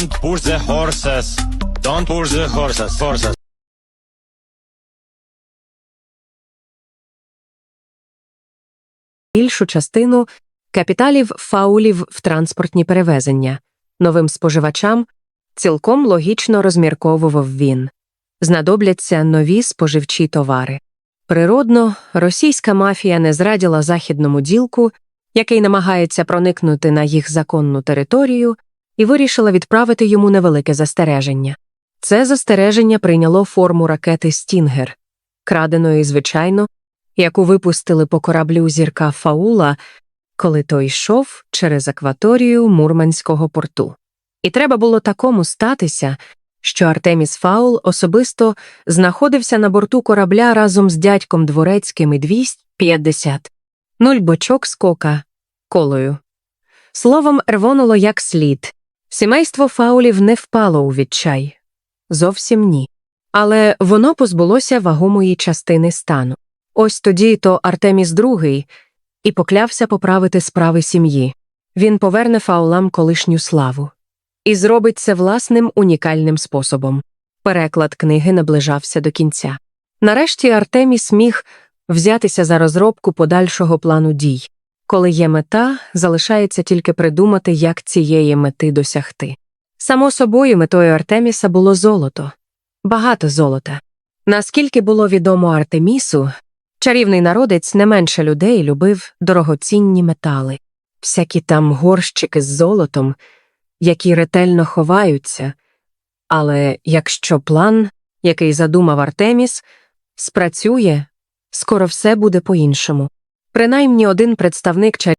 Don't push the horses. Don't push the horses. Horses. більшу частину капіталів фаулів в транспортні перевезення. Новим споживачам цілком логічно розмірковував він. Знадобляться нові споживчі товари. Природно, російська мафія не зраділа західному ділку, який намагається проникнути на їх законну територію, і вирішила відправити йому невелике застереження. Це застереження прийняло форму ракети Стінгер, краденої, звичайно, яку випустили по кораблю зірка Фаула, коли той йшов через акваторію Мурманського порту. І треба було такому статися, що Артеміс Фаул особисто знаходився на борту корабля разом з дядьком дворецьким і 250, нуль бочок скока, колою. Словом, рвонуло як слід. Сімейство фаулів не впало у відчай. Зовсім ні. Але воно позбулося вагомої частини стану. Ось тоді то Артеміс II і поклявся поправити справи сім'ї. Він поверне фаулам колишню славу. І зробить це власним унікальним способом. Переклад книги наближався до кінця. Нарешті Артеміс міг взятися за розробку подальшого плану дій. Коли є мета, залишається тільки придумати, як цієї мети досягти. Само собою, метою Артеміса було золото. Багато золота. Наскільки було відомо Артемісу, чарівний народець не менше людей любив дорогоцінні метали, всякі там горщики з золотом, які ретельно ховаються. Але якщо план, який задумав Артеміс, спрацює, скоро все буде по-іншому. Принаймні один представник чарівного